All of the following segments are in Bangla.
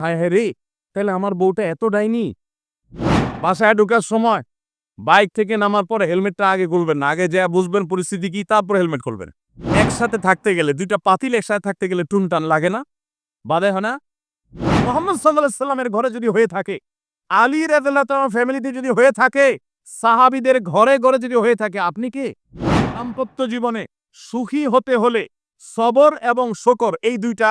হায় হ্যাঁ রে তাহলে আমার বউটা এত ডাইনি? বাসায় ঢোকার সময় বাইক থেকে নামার পরে হেলমেটটা আগে খুলবেন না, আগে যা বুঝবেন পরিস্থিতি কি, তারপর হেলমেট খুলবেন। একসাথে থাকতে গেলে, দুইটা পাতিল একসাথে থাকতে গেলে টুনটান লাগে না? বাদে হয় না? মোহাম্মদ সাল্লাহ সাল্লামের ঘরে যদি হয়ে থাকে, আলী রাদিল্লাহ ফ্যামিলিতে যদি হয়ে থাকে, সাহাবিদের ঘরে ঘরে যদি হয়ে থাকে, আপনি কে? দাম্পত্য জীবনে সুখী হতে হলে সবর এবং শকর, এই দুইটা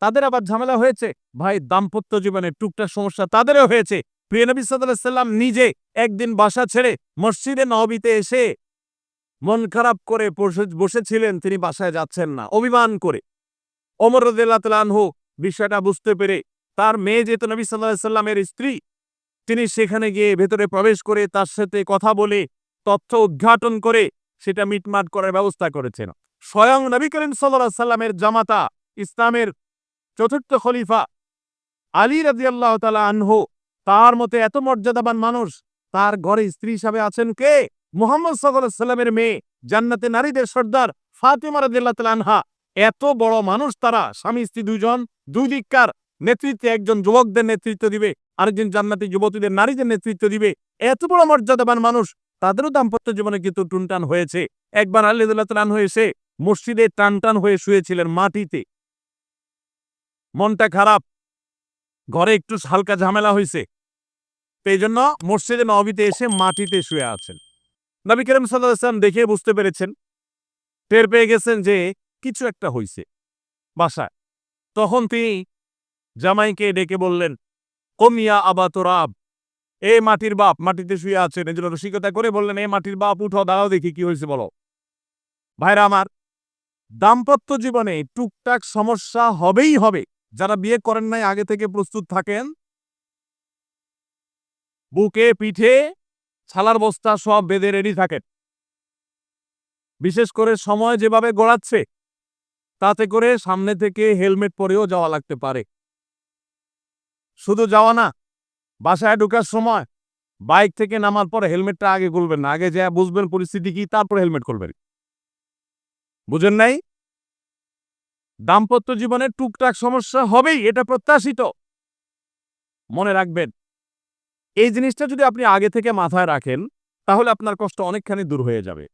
তাদের আবার ঝামেলা হয়েছে। ভাই, দাম্পত্য জীবনে টুকটাক সমস্যা তাদেরও হয়েছে। প্রিয় নবী সাল্লাহ সাল্লাম নিজে একদিন বাসা ছেড়ে মসজিদে নবীতে এসে মন খারাপ করে বসে- বসেছিলেন, তিনি বাসায় যাচ্ছেন না। অভিমান করে। ওমর রদুল্লাহ বিষয়টা বুঝতে পেরে তার মেয়ে যেহেতু নবী সাল্লাহ সাল্লামের স্ত্রী, তিনি সেখানে গিয়ে ভেতরে প্রবেশ করে তার সাথে কথা বলে, তথ্য উদ্ঘাটন করে সেটা মিটমাট করার ব্যবস্থা করেছেন। স্বয়ং নবী করিম সাল্লাহ সাল্লামের জামাতা ইসলামের চতুর্থ খলিফা। আলী রাজিয়াল্লাহ তালা আনহু, তার মতে এত মর্যাদাবান মানুষ, তার ঘরে স্ত্রী হিসাবে আছেন কে? মোহাম্মদ সাল্লামের মেয়ে, জান্নাতে নারীদের সর্দার ফাতিমা রাদিয়াল্লাহ তাআলা আনহা। এত বড় মানুষ তারা, স্বামী, স্ত্রী দুজন দুই দিককার নেতৃত্বে একজন যুবকদের নেতৃত্ব দিবে, আরেকজন জান্নাতি যুবতীদের নারীদের নেতৃত্ব দিবে। এত বড় মর্যাদাবান মানুষ, তাদেরও দাম্পত্য জীবনে কিন্তু টুনটান হয়েছে। একবার আল্লাহ টান হয়েছে মসজিদে টান টান হয়ে শুয়েছিলেন মাটিতে। মনটা খারাপ। ঘরে একটু হালকা ঝামেলা হয়েছে এই জন্য মসজিদে নবীতে এসে মাটিতে শুয়ে আছেন। নবী করিম সাল্লাম দেখে বুঝতে পেরেছেন, টের পেয়ে গেছেন যে কিছু একটা হইছে বাসায়। তখন তিনি জামাইকে ডেকে বললেন কমিয়া আবা তোরাব এ মাটির বাপ, মাটিতে শুয়ে আছেন। এই রসিকতা করে বললেন, এ মাটির বাপ, উঠো, দাঁড়াও দেখি কি হয়েছে বলো। ভাইরা আমার, দাম্পত্য জীবনে টুকটাক সমস্যা হবেই হবে। যারা বিয়ে করেন নাই, আগে থেকে প্রস্তুত থাকেন। বুকে, পিঠে, ছালার বস্তা সব বেঁধে রেডি থাকেন। বিশেষ করে সময় যেভাবে গড়াচ্ছে, তাতে করে সামনে থেকে হেলমেট পরেও যাওয়া লাগতে পারে। শুধু যাওয়া না, বাসায় ঢোকার সময় বাইক থেকে নামার পরে হেলমেটটা আগে খুলবেন না। আগে যা বুঝবেন পরিস্থিতি কি, তারপর হেলমেট খুলবেন। বুঝেন নাই? দাম্পত্য জীবনে টুকটাক সমস্যা হবেই, এটা প্রত্যাশিত। মনে রাখবেন, এই জিনিসটা যদি আপনি আগে থেকে মাথায় রাখেন, তাহলে আপনার কষ্ট অনেকখানি দূর হয়ে যাবে।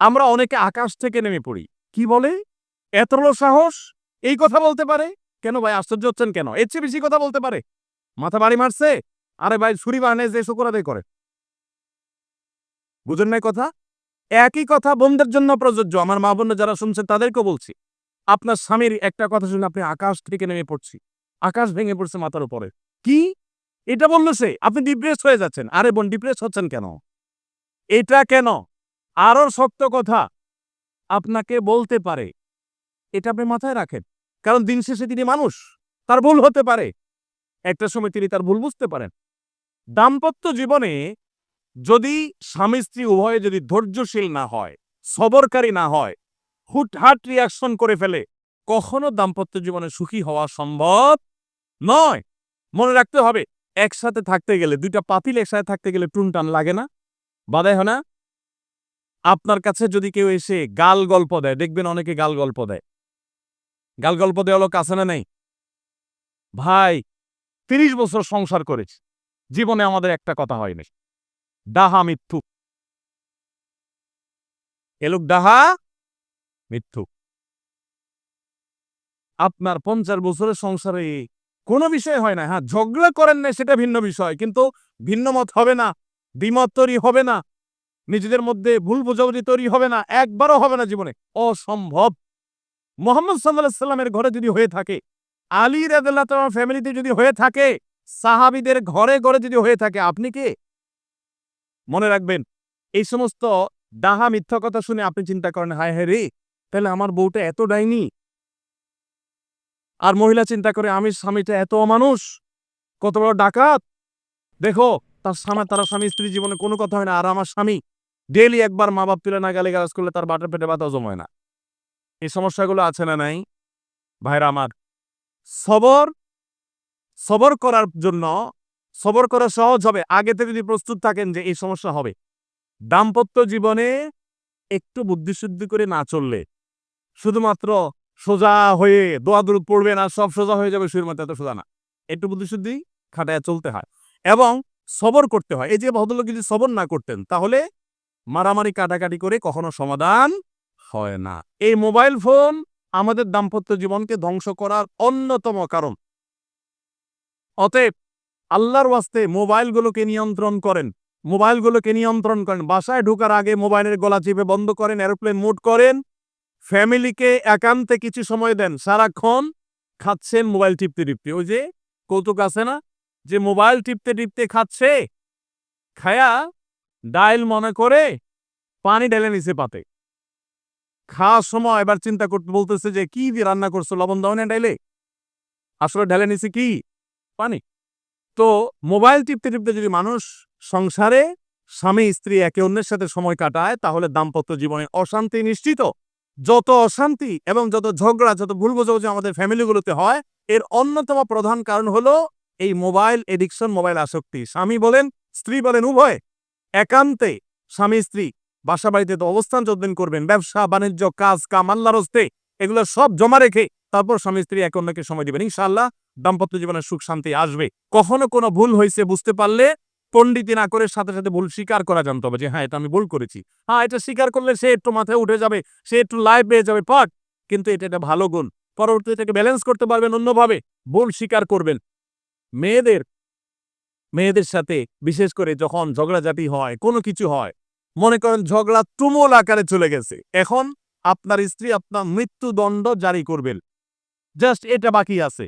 আমরা অনেকে আকাশ থেকে নেমে পড়ি। কি বলে? এত সাহস? এই কথা বলতে পারে? কেন ভাই, আশ্চর্য হচ্ছেন কেন? এর চেয়ে বেশি কথা বলতে পারে। মাথা বাড়ি মারছে? আরে ভাই, ছুরি বানে যে শুকুর আদায় করে। বুঝেন নাই কথা? একই কথা বোনদের জন্য প্রযোজ্য। আমার মা বোন যারা শুনছেন, তাদেরকেও বলছি। আপনার স্বামীর একটা কথা শুনে আপনি আকাশ থেকে নেমে পড়ছি। আকাশ ভেঙে পড়ছে মাথার উপরে। কি? এটা বলল সে আপনি ডিপ্রেস হয়ে যাচ্ছেন। আরে বোন ডিপ্রেস হচ্ছেন কেন? এটা কেন? আরও শক্ত কথা। আপনাকে বলতে পারে। এটা আপনি মাথায় রাখেন। কারণ দিন শেষে তিনি মানুষ। তার ভুল হতে পারে। একটা সময় তিনি তার ভুল বুঝতে পারেন। দাম্পত্য জীবনে যদি স্বামী স্ত্রী উভয়ে যদি ধৈর্যশীল না হয়, সবরকারী না হয় হুটহাট রিয়াকশন করে ফেলে। কখনো দাম্পত্য জীবনে সুখী হওয়া সম্ভব নয়। মনে রাখতে হবে, একসাথে থাকতে গেলে, দুইটা পাতিল একসাথে থাকতে গেলে টুনটান লাগে না। বাদায় হয় না। আপনার কাছে যদি কেউ এসে গাল গল্প দেয়, দেখবেন অনেকে গাল গল্প দেয়। গাল গল্প দেওয়া লোক আছে না নেই? ভাই, তিরিশ বছর সংসার করেছি। জীবনে আমাদের একটা কথা হয়নি। ডাহা মিথ্যু। এলোক ডাহা মিথ্যু আপনার পঞ্চাশ বছরের সংসারে কোনো বিষয় হয় না। হ্যাঁ ঝগড়া করেন না, সেটা ভিন্ন বিষয়। কিন্তু ভিন্ন মত হবে না, দ্বিমত তৈরি হবে না, নিজেদের মধ্যে ভুল বোঝাবুঝি তৈরি হবে না, একবারও হবে না জীবনে। অসম্ভব। মোহাম্মদ সাল্লাহ সাল্লামের ঘরে যদি হয়ে থাকে, আলী রাদিল্লাহ তাআলার ফ্যামিলিতে যদি হয়ে থাকে, সাহাবিদের ঘরে ঘরে যদি হয়ে থাকে, আপনি কে? মনে রাখবেন, এই সমস্ত ডাহা মিথ্যা কথা শুনে আপনি চিন্তা করেন হায় হায় রে তাহলে আমার বউটা এত ডাইনি? আর মহিলা চিন্তা করে আমি স্বামীটা এত অমানুষ? কত বড় ডাকাত? দেখো, তার স্বামী তারা স্বামী স্ত্রী জীবনে কোনো কথা হয় না। আর আমার স্বামী ডেলি একবার মা বাপ তুলে না গালি গালাজ করলে তার বাটার পেটে ব্যথা জমায় না। এই সমস্যাগুলো আছে না নাই? ভাইরা আমার, সবর সবর করার জন্য, সবর করা সহজ হবে। আগে থেকে যদি প্রস্তুত থাকেন যে এই সমস্যা হবে। দাম্পত্য জীবনে একটু বুদ্ধিশুদ্ধি করে না চললে শুধুমাত্র সোজা হয়ে দোয়া দূরত পড়বে না সব সোজা হয়ে যাবে শুয়ের মধ্যে এত সোজা না। একটু বুদ্ধিশুদ্ধি খাটায় চলতে হয়। এবং সবর করতে হয়। এই যে ভদ্রলোক যদি সবর না করতেন, তাহলে মারামারি কাটাকাটি করে কখনো সমাধান হয় না। এই মোবাইল ফোন আমাদের দাম্পত্য জীবনকে ধ্বংস করার অন্যতম কারণ। অতএব আল্লাহর ওয়াস্তে মোবাইলগুলোকে নিয়ন্ত্রণ করেন। মোবাইলগুলোকে নিয়ন্ত্রণ করেন। বাসায় ঢোকার আগে মোবাইলের গলা চিপে বন্ধ করেন, এরোপ্লেন মুড করেন ফ্যামিলিকে একান্তে কিছু সময় দেন। সারাক্ষণ খাচ্ছেন মোবাইল টিপতে টিপতে। ওই যে কৌতুক আছে না? যে মোবাইল টিপতে টিপতে খাচ্ছে, খায়া ডাইল মনে করে পানি ঢেলে নিছে পাতে। খাওয়ার সময় এবার চিন্তা করতে বলতেছে যে, কি দিয়ে রান্না করছ? লবণ দাও না ডাইলে? আসলে ঢেলে নিছে কি? পানি। তো মোবাইল টিপতে টিপতে যদি মানুষ সংসারে স্বামী, স্ত্রী একে অন্যের সাথে সময় কাটায়, তাহলে দাম্পত্য জীবনে অশান্তি নিশ্চিত। যত অশান্তি এবং যত ঝগড়া, যত ভুল বোঝাবুঝি আমাদের ফ্যামিলিগুলোতে হয়, এর অন্যতম প্রধান কারণ হলো এই মোবাইল এডিকশন মোবাইল আসক্তি। স্বামী বলেন, স্ত্রী বলেন, উভয় একান্তে স্বামী, স্ত্রী বাসা বাড়িতে তো অবস্থান যতদিন করবেন, ব্যবসা, বাণিজ্য, কাজ, কাম, আল্লাহর হস্তে এগুলো সব জমা রেখে তারপর স্বামী, স্ত্রী এক অন্যকে সময় দিবেন। ইনশাআল্লাহ দাম্পত্য জীবনের সুখ, শান্তি আসবে। কখনো কোনো ভুল হয়েছে বুঝতে পারলে পণ্ডিতি না করে সাথে সাথে ভুল স্বীকার করা জানতে হবে যে হ্যাঁ এটা আমি ভুল করেছি। হ্যাঁ এটা স্বীকার করলে সে একটু মাথায় উঠে যাবে, সে একটু লাইভ পেয়ে যাবে। পাক, কিন্তু এটা একটা ভালো গুণ। পরবর্তীতে এটাকে ব্যালেন্স করতে পারবেন অন্যভাবে, ভুল স্বীকার করবেন। মেয়েদের মেয়েদের সাথে বিশেষ করে যখন ঝগড়াঝাটি হয়, কোনো কিছু হয়, মনে করেন ঝগড়া তুমুল আকারে চলে গেছে, এখন আপনার স্ত্রী আপনার মৃত্যুদণ্ড জারি করবেন। জাস্ট এটা বাকি আছে।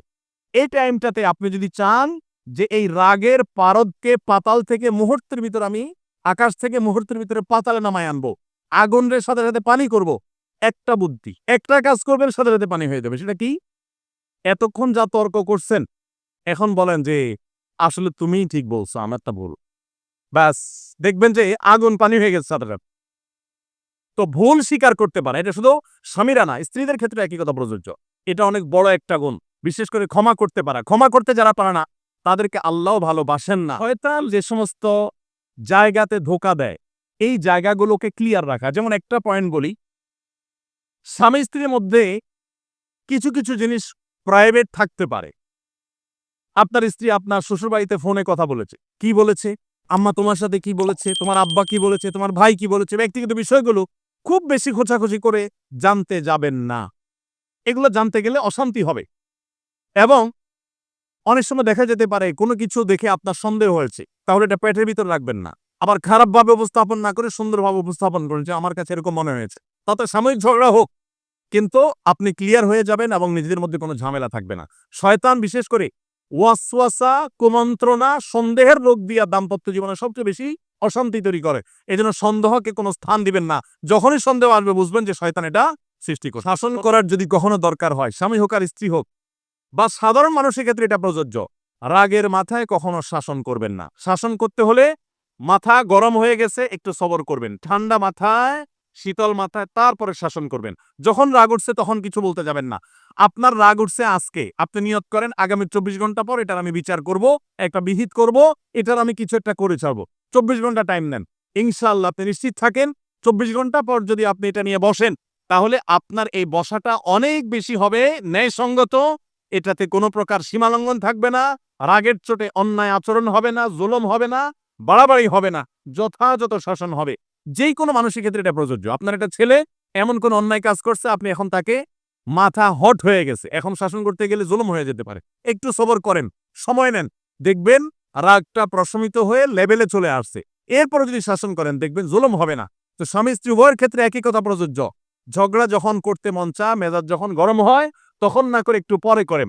এই টাইমটাতে আপনি যদি চান যে এই রাগের পারদকে পাতাল থেকে মুহূর্তের ভিতর আমি আকাশ থেকে মুহূর্তের ভিতরে পাতালে নামায় আনব। আগুনের সাথে সাথে পানি করব। একটা বুদ্ধি। একটা কাজ করবেন, সাথে সাথে পানি হয়ে যাবে। সেটা কি? এতক্ষণ যা তর্ক করছেন, এখন বলেন যে, আসলে তুমিই ঠিক বলছো আমারটা ভুল। ব্যাস, দেখবেন যে আগুন, পানি হয়ে গেছে সাথে সাথে। তো ভুল স্বীকার করতে পারে। এটা শুধু স্বামীরা না, স্ত্রীদের ক্ষেত্রে একই কথা প্রযোজ্য। এটা অনেক বড় একটা গুণ। বিশেষ করে ক্ষমা করতে পারা। ক্ষমা করতে যারা পারে না তাদেরকে আল্লাহ ভালোবাসেন না। শয়তান যে সমস্ত জায়গাতে ধোকা দেয়, এই জায়গাগুলোকে ক্লিয়ার রাখা। যেমন একটা পয়েন্ট বলি, স্বামী স্ত্রীর মধ্যে কিছু কিছু জিনিস প্রাইভেট থাকতে পারে। আপনার স্ত্রী আপনার শ্বশুরবাড়িতে ফোনে কথা বলেছে। কি বলেছে? আম্মা তোমার সাথে কি বলেছে? তোমার আব্বা কি বলেছে? তোমার ভাই কি বলেছে? ব্যক্তিগত বিষয়গুলো খুব বেশি খোঁচাখুচি করে জানতে যাবেন না। এগুলো জানতে গেলে অশান্তি হবে। এবং অনেক সময় দেখা যেতে পারে কোনো কিছু দেখে আপনার সন্দেহ হয়েছে, তাহলে এটা পেটের ভিতর রাখবেন না। আবার খারাপভাবে উপস্থাপন না করে সুন্দরভাবে উপস্থাপন করুন, যে আমার কাছে এরকম মনে হয়েছে। তাতে সাময়িক ঝগড়া হোক, কিন্তু আপনি ক্লিয়ার হয়ে যাবেন এবং নিজেদের মধ্যে কোনো ঝামেলা থাকবে না। শয়তান বিশেষ করে ওয়াসওয়াসা, কুমন্ত্রণা, সন্দেহের রোগ দিয়া দাম্পত্য জীবনে সবচেয়ে বেশি অশান্তি তৈরি করে। এই জন্য সন্দেহকে কোনো স্থান দিবেন না। যখনই সন্দেহ আসবে, বুঝবেন যে শয়তান এটা সৃষ্টি করে শাসন করার যদি কখনো দরকার হয়, স্বামী হোক আর স্ত্রী হোক বা সাধারণ মানুষের ক্ষেত্রে এটা প্রযোজ্য। রাগের মাথায় কখনো শাসন করবেন না। শাসন করতে হলে মাথা গরম হয়ে গেছে, একটু সবর করবেন। ঠান্ডা মাথায়, শীতল মাথায় তারপরে শাসন করবেন। যখন রাগ উঠছে তখন কিছু বলতে যাবেন না। আপনার রাগ উঠছে আজকে, আপনি নিয়ত করেন, আগামী চব্বিশ ঘণ্টা পর এটার আমি বিচার করব, একটা বিহিত করব, এটার আমি কিছু একটা করে ছাড়বো। চব্বিশ ঘণ্টা টাইম নেন। ইনশাল্লাহ আপনি নিশ্চিত থাকেন, চব্বিশ ঘণ্টা পর যদি আপনি এটা নিয়ে বসেন, তাহলে আপনার এই বসাটা অনেক বেশি হবে ন্যায়সঙ্গত এটাতে কোনো প্রকার সীমালঙ্ঘন থাকবে না, রাগের চোটে অন্যায় আচরণ হবে না, জুলম হবে না, বাড়াবাড়ি হবে না, যথাযথ শাসন হবে। যেই কোনো মানুষের ক্ষেত্রে এটা প্রযোজ্য। আপনার একটা ছেলে এমন কোন অন্যায় কাজ করছে, আপনি এখন তাকে মাথা হট হয়ে গেছে। এখন শাসন করতে গেলে জুলুম হয়ে যেতে পারে। একটু সবর করেন, সময় নেন, দেখবেন রাগটা প্রশমিত হয়ে লেভেলে চলে আসছে। এরপরে যদি শাসন করেন, দেখবেন জুলুম হবে না। তো স্বামী স্ত্রী উভয়ের ক্ষেত্রে একই কথা প্রযোজ্য। ঝগড়া যখন করতে মন চা মেজাজ যখন গরম হয় তখন না করে একটু পরে করেন।